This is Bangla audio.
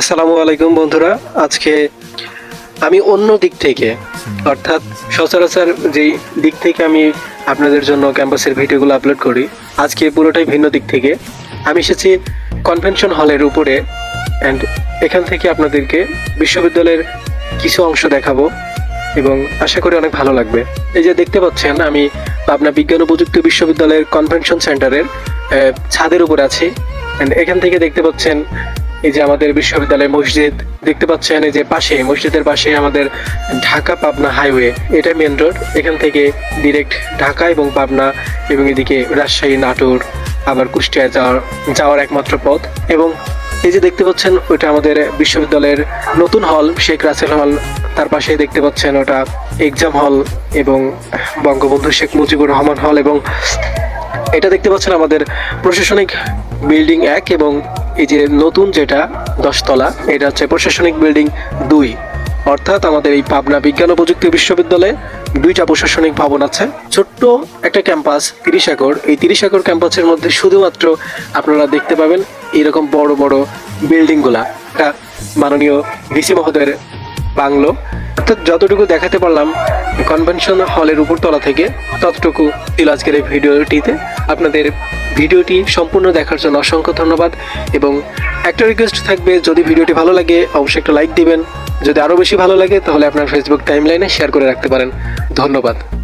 আসসালামু আলাইকুম বন্ধুরা। আজকে আমি অন্য দিক থেকে, অর্থাৎ সচরাচর যেই দিক থেকে আমি আপনাদের জন্য ক্যাম্পাসের ভিডিওগুলো আপলোড করি, আজকে পুরোটাই ভিন্ন দিক থেকে। আমি এসেছি কনভেনশন হলের উপরে অ্যান্ড এখান থেকে আপনাদেরকে বিশ্ববিদ্যালয়ের কিছু অংশ দেখাবো এবং আশা করি অনেক ভালো লাগবে। এই যে দেখতে পাচ্ছেন, আমি পাবনা বিজ্ঞান ও প্রযুক্তি বিশ্ববিদ্যালয়ের কনভেনশন সেন্টারের ছাদের উপর আছি And এখান থেকে দেখতে পাচ্ছেন এই যে আমাদের বিশ্ববিদ্যালয় মসজিদ, দেখতে পাচ্ছেন এই যে পাশে, মসজিদের পাশে আমাদের ঢাকা পাবনা হাইওয়ে। এটা মেন রোড এখান থেকে ডিরেক্ট ঢাকা এবং পাবনা এবং এদিকে রাজশাহী, নাটোর, আবার কুষ্টিয়া যাওয়ার যাওয়ার একমাত্র পথ। এবং এই যে দেখতে পাচ্ছেন ওটা আমাদের বিশ্ববিদ্যালয়ের নতুন হল শেখ রাসেল হল তার পাশেই দেখতে পাচ্ছেন ওটা এক্সাম হল এবং বঙ্গবন্ধু শেখ মুজিবুর রহমান হল এবং এটা দেখতে পাচ্ছেন আমাদের প্রশাসনিক বিল্ডিং এক এবং এই যে নতুন যেটা দশতলা, এটা হচ্ছে প্রশাসনিক বিল্ডিং দুই। অর্থাৎ আমাদের এই পাবনা বিজ্ঞান ও প্রযুক্তি বিশ্ববিদ্যালয়ে দুইটা প্রশাসনিক ভবন আছে। ছোট্ট একটা ক্যাম্পাস, তিরিশ একর। এই তিরিশ একর ক্যাম্পাসের মধ্যে শুধুমাত্র আপনারা দেখতে পাবেন এরকম বড় বড় বিল্ডিংগুলা। এটা মাননীয় ভিসি মহোদয়ের বাংলো। অর্থাৎ যতটুকু দেখাতে পারলাম কনভেনশন হলের উপরতলা থেকে, ততটুকু ছিল আজকের এই ভিডিওটিতে আপনাদের ভিডিওটি সম্পূর্ণ দেখার জন্য অসংখ্য ধন্যবাদ এবং একটা রিকোয়েস্ট থাকবে, যদি ভিডিওটি ভালো লাগে, অবশ্যই একটা লাইক দিবেন। যদি আরও বেশি ভালো লাগে, তাহলে আপনার ফেসবুক টাইমলাইনে শেয়ার করে রাখতে পারেন। ধন্যবাদ।